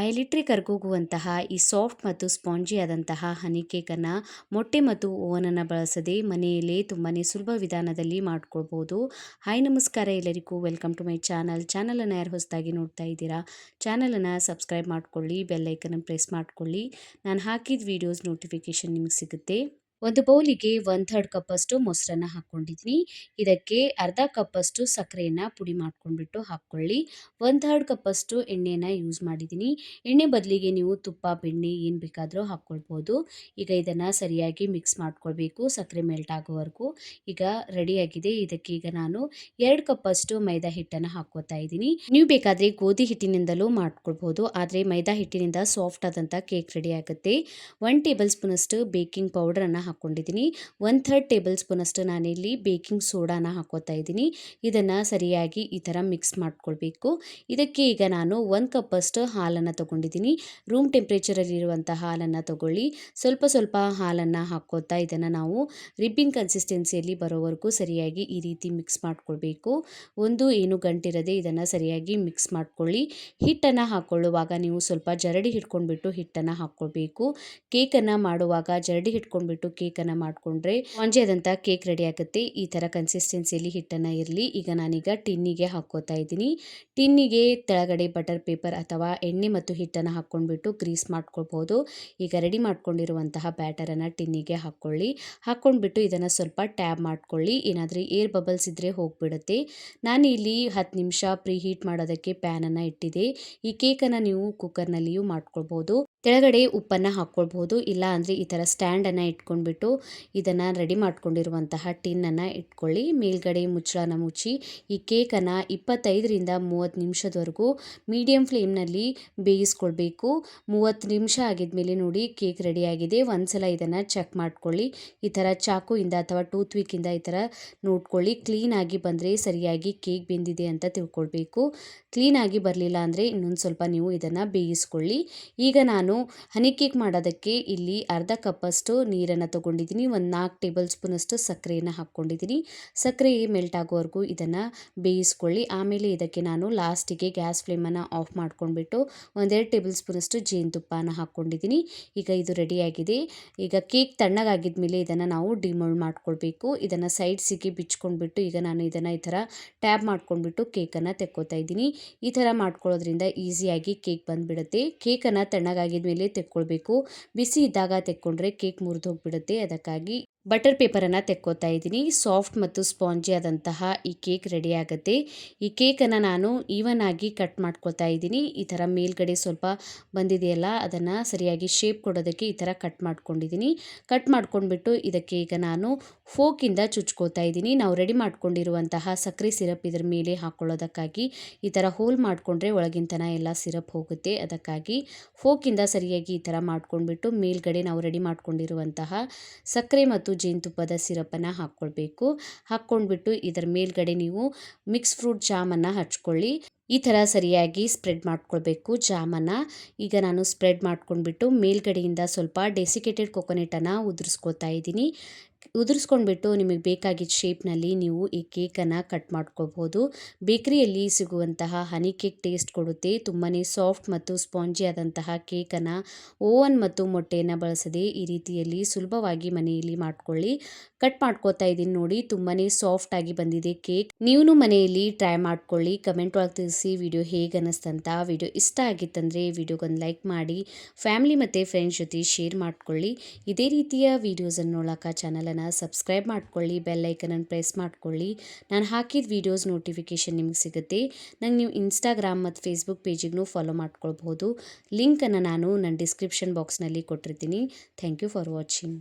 ಬಾಯಲ್ಲಿಟ್ಟರೆ ಕರ್ಗೋಗುವಂತಹ ಈ ಸಾಫ್ಟ್ ಮತ್ತು ಸ್ಪಾಂಜಿ ಆದಂತಹ ಹನಿ ಕೇಕನ್ನು ಮೊಟ್ಟೆ ಮತ್ತು ಓವನನ್ನು ಬಳಸದೆ ಮನೆಯಲ್ಲೇ ತುಂಬಾ ಸುಲಭ ವಿಧಾನದಲ್ಲಿ ಮಾಡ್ಕೊಳ್ಬೋದು. ಹಾಯ್, ನಮಸ್ಕಾರ ಎಲ್ಲರಿಗೂ. Welcome to my channel. ಚಾನಲನ್ನು ಯಾರು ಹೊಸದಾಗಿ ನೋಡ್ತಾ ಇದ್ದೀರಾ, ಚಾನಲನ್ನು ಸಬ್ಸ್ಕ್ರೈಬ್ ಮಾಡ್ಕೊಳ್ಳಿ ಬೆಲ್ಲೈಕನ್ನು ಪ್ರೆಸ್ ಮಾಡ್ಕೊಳ್ಳಿ. ನಾನು ಹಾಕಿದ ವೀಡಿಯೋಸ್ ನೋಟಿಫಿಕೇಷನ್ ನಿಮಗೆ ಸಿಗುತ್ತೆ. ಒಂದು ಬೌಲಿಗೆ ಒನ್ ಥರ್ಡ್ ಕಪ್ಪಷ್ಟು ಮೊಸರನ್ನ ಹಾಕ್ಕೊಂಡಿದ್ವಿ. ಇದಕ್ಕೆ ಅರ್ಧ ಕಪ್ಪಷ್ಟು ಸಕ್ಕರೆಯನ್ನು ಪುಡಿ ಮಾಡ್ಕೊಂಡ್ಬಿಟ್ಟು ಹಾಕ್ಕೊಳ್ಳಿ. ಒನ್ ಥರ್ಡ್ ಕಪ್ಪಷ್ಟು ಎಣ್ಣೆನ ಯೂಸ್ ಮಾಡಿದ್ದೀನಿ ಎಣ್ಣೆ ಬದಲಿಗೆ ನೀವು ತುಪ್ಪ, ಬೆಣ್ಣೆ ಏನು ಬೇಕಾದರೂ ಹಾಕ್ಕೊಳ್ಬೋದು. ಈಗ ಇದನ್ನು ಸರಿಯಾಗಿ ಮಿಕ್ಸ್ ಮಾಡ್ಕೊಳ್ಬೇಕು ಸಕ್ಕರೆ ಮೆಲ್ಟ್ ಆಗೋವರೆಗೂ. ಈಗ ರೆಡಿಯಾಗಿದೆ ಇದಕ್ಕೆ ಈಗ ನಾನು ಎರಡು ಕಪ್ಪಷ್ಟು ಮೈದಾ ಹಿಟ್ಟನ್ನು ಹಾಕ್ಕೋತಾ ಇದ್ದೀನಿ. ನೀವು ಬೇಕಾದರೆ ಗೋಧಿ ಹಿಟ್ಟಿನಿಂದಲೂ ಮಾಡ್ಕೊಳ್ಬೋದು. ಆದರೆ ಮೈದಾ ಹಿಟ್ಟಿನಿಂದ ಸಾಫ್ಟ್ ಆದಂಥ ಕೇಕ್ ರೆಡಿ ಆಗುತ್ತೆ. ಒನ್ ಟೇಬಲ್ ಸ್ಪೂನಷ್ಟು ಬೇಕಿಂಗ್ ಪೌಡರನ್ನು ಹಾಕ್ಕೊಂಡಿದ್ದೀನಿ ಒನ್ ಥರ್ಡ್ ಟೇಬಲ್ ಸ್ಪೂನಷ್ಟು ನಾನಿಲ್ಲಿ ಬೇಕಿಂಗ್ ಸೋಡಾನ ಹಾಕೋತಾ ಇದ್ದೀನಿ. ಇದನ್ನು ಸರಿಯಾಗಿ ಈ ಥರ ಮಿಕ್ಸ್ ಮಾಡ್ಕೊಳ್ಬೇಕು. ಇದಕ್ಕೆ ಈಗ ನಾನು ಒಂದು ಕಪ್ಪಷ್ಟು ಹಾಲನ್ನು ತೊಗೊಂಡಿದ್ದೀನಿ. ರೂಮ್ ಟೆಂಪ್ರೇಚರಲ್ಲಿರುವಂಥ ಹಾಲನ್ನು ತೊಗೊಳ್ಳಿ. ಸ್ವಲ್ಪ ಸ್ವಲ್ಪ ಹಾಲನ್ನು ಹಾಕೋತಾ ಇದನ್ನು ನಾವು. ರಿಬ್ಬಿಂಗ್ ಕನ್ಸಿಸ್ಟೆನ್ಸಿಯಲ್ಲಿ ಬರೋವರೆಗೂ ಸರಿಯಾಗಿ ಈ ರೀತಿ ಮಿಕ್ಸ್ ಮಾಡ್ಕೊಳ್ಬೇಕು. ಒಂದು ಏನು ಗಂಟಿರದೆ ಇದನ್ನು ಸರಿಯಾಗಿ ಮಿಕ್ಸ್ ಮಾಡ್ಕೊಳ್ಳಿ. ಹಿಟ್ಟನ್ನು ಹಾಕ್ಕೊಳ್ಳುವಾಗ ನೀವು ಸ್ವಲ್ಪ ಜರಡಿ ಹಿಡ್ಕೊಂಡ್ಬಿಟ್ಟು ಹಿಟ್ಟನ್ನು ಹಾಕ್ಕೊಳ್ಬೇಕು. ಕೇಕನ್ನು ಮಾಡುವಾಗ ಜರಡಿ ಹಿಡ್ಕೊಂಡ್ಬಿಟ್ಟು ಕೇಕನ್ನು ಮಾಡಿಕೊಂಡ್ರೆ ಆದಂಥ ಕೇಕ್ ರೆಡಿ ಆಗುತ್ತೆ. ಈ ಥರ ಕನ್ಸಿಸ್ಟೆನ್ಸಿಯಲ್ಲಿ ಹಿಟ್ಟನ್ನು ಇರಲಿ. ಈಗ ನಾನೀಗ ಟಿನ್ನಿಗೆ ಹಾಕೋತಾ ಇದ್ದೀನಿ. ಟಿನ್ನಿಗೆ ತೆಳಗಡೆ ಬಟರ್ ಪೇಪರ್ ಅಥವಾ ಎಣ್ಣೆ ಮತ್ತು ಹಿಟ್ಟನ್ನು ಹಾಕ್ಕೊಂಡ್ಬಿಟ್ಟು ಗ್ರೀಸ್ ಮಾಡ್ಕೊಳ್ಬೋದು. ಈಗ ರೆಡಿ ಮಾಡ್ಕೊಂಡಿರುವಂತಹ ಬ್ಯಾಟರನ್ನು ಟಿನ್ನಿಗೆ ಹಾಕ್ಕೊಳ್ಳಿ. ಹಾಕೊಂಡ್ಬಿಟ್ಟು ಇದನ್ನು ಸ್ವಲ್ಪ ಟ್ಯಾಬ್ ಮಾಡ್ಕೊಳ್ಳಿ. ಏನಾದರೂ ಏರ್ ಬಬಲ್ಸ್ ಇದ್ದರೆ ಹೋಗ್ಬಿಡುತ್ತೆ. ನಾನು ಇಲ್ಲಿ ಹತ್ತು ನಿಮಿಷ ಪ್ರೀ ಹೀಟ್ ಮಾಡೋದಕ್ಕೆ ಪ್ಯಾನನ್ನು ಇಟ್ಟಿದೆ. ಈ ಕೇಕನ್ನು ನೀವು ಕುಕ್ಕರ್ನಲ್ಲಿಯೂ ಮಾಡ್ಕೊಳ್ಬೋದು. ಕೆಳಗಡೆ ಉಪ್ಪನ್ನು ಹಾಕ್ಕೊಳ್ಬೋದು. ಇಲ್ಲ ಅಂದ್ರೆ ಈ ಥರ ಸ್ಟ್ಯಾಂಡನ್ನು ಇಟ್ಕೊಂಡ್ಬಿಟ್ಟು ಇದನ್ನು ರೆಡಿ ಮಾಡ್ಕೊಂಡಿರುವಂತಹ ಟಿನ್ನನ್ನು ಇಟ್ಕೊಳ್ಳಿ. ಮೇಲ್ಗಡೆ ಮುಚ್ಚಳನ ಮುಚ್ಚಿ, ಈ ಕೇಕನ್ನು ಇಪ್ಪತ್ತೈದರಿಂದ ಮೂವತ್ತು ನಿಮಿಷದವರೆಗೂ ಮೀಡಿಯಂ ಫ್ಲೇಮ್ನಲ್ಲಿ ಬೇಯಿಸ್ಕೊಳ್ಬೇಕು. ಮೂವತ್ತು ನಿಮಿಷ ಆಗಿದ್ಮೇಲೆ ನೋಡಿ ಕೇಕ್ ರೆಡಿಯಾಗಿದೆ ಒಂದ್ಸಲ ಇದನ್ನು ಚೆಕ್ ಮಾಡ್ಕೊಳ್ಳಿ. ಈ ಥರ ಚಾಕುಯಿಂದ ಅಥವಾ ಟೂತ್ ವೀಕಿಂದ ಈ ಥರ ನೋಡ್ಕೊಳ್ಳಿ. ಕ್ಲೀನಾಗಿ ಬಂದರೆ ಸರಿಯಾಗಿ ಕೇಕ್ ಬೆಂದಿದೆ ಅಂತ ತಿಳ್ಕೊಳ್ಬೇಕು. ಕ್ಲೀನಾಗಿ ಬರಲಿಲ್ಲ ಅಂದರೆ ಇನ್ನೊಂದು ಸ್ವಲ್ಪ ನೀವು ಇದನ್ನು ಬೇಯಿಸ್ಕೊಳ್ಳಿ. ಈಗ ನಾನು ಹನಿ ಕೇಕ್ ಮಾಡೋದಕ್ಕೆ ಇಲ್ಲಿ ಅರ್ಧ ಕಪ್ಪಷ್ಟು ನೀರನ್ನು ತೊಗೊಂಡಿದ್ದೀನಿ. ಒಂದು ನಾಲ್ಕು ಟೇಬಲ್ ಸ್ಪೂನಷ್ಟು ಸಕ್ಕರೆಯನ್ನು ಹಾಕ್ಕೊಂಡಿದ್ದೀನಿ. ಸಕ್ಕರೆ ಮೆಲ್ಟ್ ಆಗೋವರೆಗೂ ಇದನ್ನು ಬೇಯಿಸ್ಕೊಳ್ಳಿ. ಆಮೇಲೆ ಇದಕ್ಕೆ ನಾನು ಲಾಸ್ಟಿಗೆ ಗ್ಯಾಸ್ ಫ್ಲೇಮನ್ನು ಆಫ್ ಮಾಡ್ಕೊಂಡ್ಬಿಟ್ಟು ಒಂದೆರಡು ಟೇಬಲ್ ಸ್ಪೂನಷ್ಟು ಜೇನುತುಪ್ಪನ ಹಾಕ್ಕೊಂಡಿದ್ದೀನಿ. ಈಗ ಇದು ರೆಡಿಯಾಗಿದೆ ಈಗ ಕೇಕ್ ತಣ್ಣಗಾಗಿದ ಮೇಲೆ ಇದನ್ನು ನಾವು ಡಿಮೋಲ್ಡ್ ಮಾಡ್ಕೊಳ್ಬೇಕು. ಇದನ್ನು ಸೈಡ್ಸಿಗೆ ಬಿಚ್ಕೊಂಡ್ಬಿಟ್ಟು ಈಗ ನಾನು ಇದನ್ನು ಈ ಥರ ಟ್ಯಾಬ್ ಮಾಡ್ಕೊಂಡ್ಬಿಟ್ಟು ಕೇಕನ್ನು ತೆಕ್ಕೋತಾ ಇದ್ದೀನಿ. ಈ ಥರ ಮಾಡ್ಕೊಳ್ಳೋದ್ರಿಂದ ಈಸಿಯಾಗಿ ಕೇಕ್ ಬಂದುಬಿಡುತ್ತೆ. ಕೇಕನ್ನು ತಣ್ಣಗಾಗಿದ್ಮೇಲೆ ತೆಕ್ಕೊಳ್ಬೇಕು. ಬಿಸಿ ಇದ್ದಾಗ ತೆಕ್ಕೊಂಡ್ರೆ ಕೇಕ್ ಮುರಿದು ಹೋಗ್ಬಿಡುತ್ತೆ ಅದಕ್ಕಾಗಿ ಬಟರ್ ಪೇಪರನ್ನು ತೆಕ್ಕೋತಾ ಇದ್ದೀನಿ. ಸಾಫ್ಟ್ ಮತ್ತು ಸ್ಪಾಂಜಿ ಆದಂತಹ ಈ ಕೇಕ್ ರೆಡಿ ಆಗುತ್ತೆ. ಈ ಕೇಕನ್ನು ನಾನು ಈವನ್ ಆಗಿ ಕಟ್ ಮಾಡ್ಕೊತಾ ಇದ್ದೀನಿ. ಈ ಥರ ಮೇಲ್ಗಡೆ ಸ್ವಲ್ಪ ಬಂದಿದೆಯಲ್ಲ, ಅದನ್ನು ಸರಿಯಾಗಿ ಶೇಪ್ ಕೊಡೋದಕ್ಕೆ ಈ ಥರ ಕಟ್ ಮಾಡ್ಕೊಂಡಿದ್ದೀನಿ. ಕಟ್ ಮಾಡ್ಕೊಂಡ್ಬಿಟ್ಟು ಇದಕ್ಕೆ ಈಗ ನಾನು ಫೋಕಿಂದ ಚುಚ್ಕೋತಾ ಇದ್ದೀನಿ. ನಾವು ರೆಡಿ ಮಾಡ್ಕೊಂಡಿರುವಂತಹ ಸಕ್ಕರೆ ಸಿರಪ್ ಇದರ ಮೇಲೆ ಹಾಕ್ಕೊಳ್ಳೋದಕ್ಕಾಗಿ ಈ ಥರ ಹೋಲ್ ಮಾಡಿಕೊಂಡ್ರೆ ಒಳಗಿಂತನ ಎಲ್ಲ ಸಿರಪ್ ಹೋಗುತ್ತೆ. ಅದಕ್ಕಾಗಿ ಫೋಕಿಂದ ಸರಿಯಾಗಿ ಈ ಥರ ಮಾಡ್ಕೊಂಡ್ಬಿಟ್ಟು ಮೇಲ್ಗಡೆ ನಾವು ರೆಡಿ ಮಾಡ್ಕೊಂಡಿರುವಂತಹ ಸಕ್ಕರೆ ಮತ್ತು ಜೇನುತುಪ್ಪದ ಸಿರಪನ್ನು ಹಾಕ್ಕೊಳ್ಬೇಕು. ಹಾಕ್ಕೊಂಡ್ಬಿಟ್ಟು ಇದರ ಮೇಲ್ಗಡೆ ನೀವು ಮಿಕ್ಸ್ ಫ್ರೂಟ್ ಜಾಮನ್ನು ಹಚ್ಕೊಳ್ಳಿ. ಈ ಥರ ಸರಿಯಾಗಿ ಸ್ಪ್ರೆಡ್ ಮಾಡ್ಕೊಳ್ಬೇಕು ಜಾಮನ್ನು ಈಗ ನಾನು ಸ್ಪ್ರೆಡ್ ಮಾಡ್ಕೊಂಡ್ಬಿಟ್ಟು ಮೇಲ್ಗಡೆಯಿಂದ ಸ್ವಲ್ಪ ಡೆಸಿಕೇಟೆಡ್ ಕೊಕೊನೆಟನ್ನು ಉದುರಿಸ್ಕೊತಾ ಇದ್ದೀನಿ. ಉದುರಿಸ್ಕೊಂಡ್ಬಿಟ್ಟು ನಿಮಗೆ ಬೇಕಾಗಿದ್ದ ಶೇಪ್ನಲ್ಲಿ ನೀವು ಈ ಕೇಕನ್ನು ಕಟ್ ಮಾಡ್ಕೋಬೋದು ಬೇಕ್ರಿಯಲ್ಲಿ ಸಿಗುವಂತಹ ಹನಿ ಕೇಕ್ ಟೇಸ್ಟ್ ಕೊಡುತ್ತೆ. ತುಂಬಾ ಸಾಫ್ಟ್ ಮತ್ತು ಸ್ಪಾಂಜಿ ಆದಂತಹ ಕೇಕನ್ನು ಓವನ್ ಮತ್ತು ಮೊಟ್ಟೆಯನ್ನು ಬಳಸದೆ ಈ ರೀತಿಯಲ್ಲಿ ಸುಲಭವಾಗಿ ಮನೆಯಲ್ಲಿ ಮಾಡ್ಕೊಳ್ಳಿ. ಕಟ್ ಮಾಡ್ಕೋತಾ ಇದ್ದೀನಿ ನೋಡಿ ತುಂಬಾ ಸಾಫ್ಟ್ ಆಗಿ ಬಂದಿದೆ ಕೇಕ್ ನೀವು ಮನೆಯಲ್ಲಿ ಟ್ರೈ ಮಾಡ್ಕೊಳ್ಳಿ. ಕಮೆಂಟ್ ಒಳಗೆ ವಿಡಿಯೋ ಹೇಗೆ ಅನ್ನಿಸ್ತಂತ ವಿಡಿಯೋ ಇಷ್ಟ ಆಗಿತ್ತಂದರೆ ವಿಡಿಯೋಗೊಂದು ಲೈಕ್ ಮಾಡಿ, ಫ್ಯಾಮಿಲಿ ಮತ್ತು ಫ್ರೆಂಡ್ಸ್ ಜೊತೆ ಶೇರ್ ಮಾಡ್ಕೊಳ್ಳಿ. ಇದೇ ರೀತಿಯ ವೀಡಿಯೋಸನ್ನು ನೋಡೋಕೆ ಚಾನಲನ್ನು ಸಬ್ಸ್ಕ್ರೈಬ್ ಮಾಡ್ಕೊಳ್ಳಿ, ಬೆಲ್ ಐಕನನ್ನು ಪ್ರೆಸ್ ಮಾಡ್ಕೊಳ್ಳಿ. ನಾನು ಹಾಕಿದ ವೀಡಿಯೋಸ್ ನೋಟಿಫಿಕೇಷನ್ ನಿಮಗೆ ಸಿಗುತ್ತೆ. ನಂಗೆ ನೀವು ಇನ್ಸ್ಟಾಗ್ರಾಮ್ ಮತ್ತು ಫೇಸ್ಬುಕ್ ಪೇಜಿಗೂ ಫಾಲೋ ಮಾಡ್ಕೊಳ್ಬೋದು ಲಿಂಕನ್ನು ನಾನು ನನ್ನ ಡಿಸ್ಕ್ರಿಪ್ಷನ್ ಬಾಕ್ಸ್ನಲ್ಲಿ ಕೊಟ್ಟಿರ್ತೀನಿ. Thank you for watching.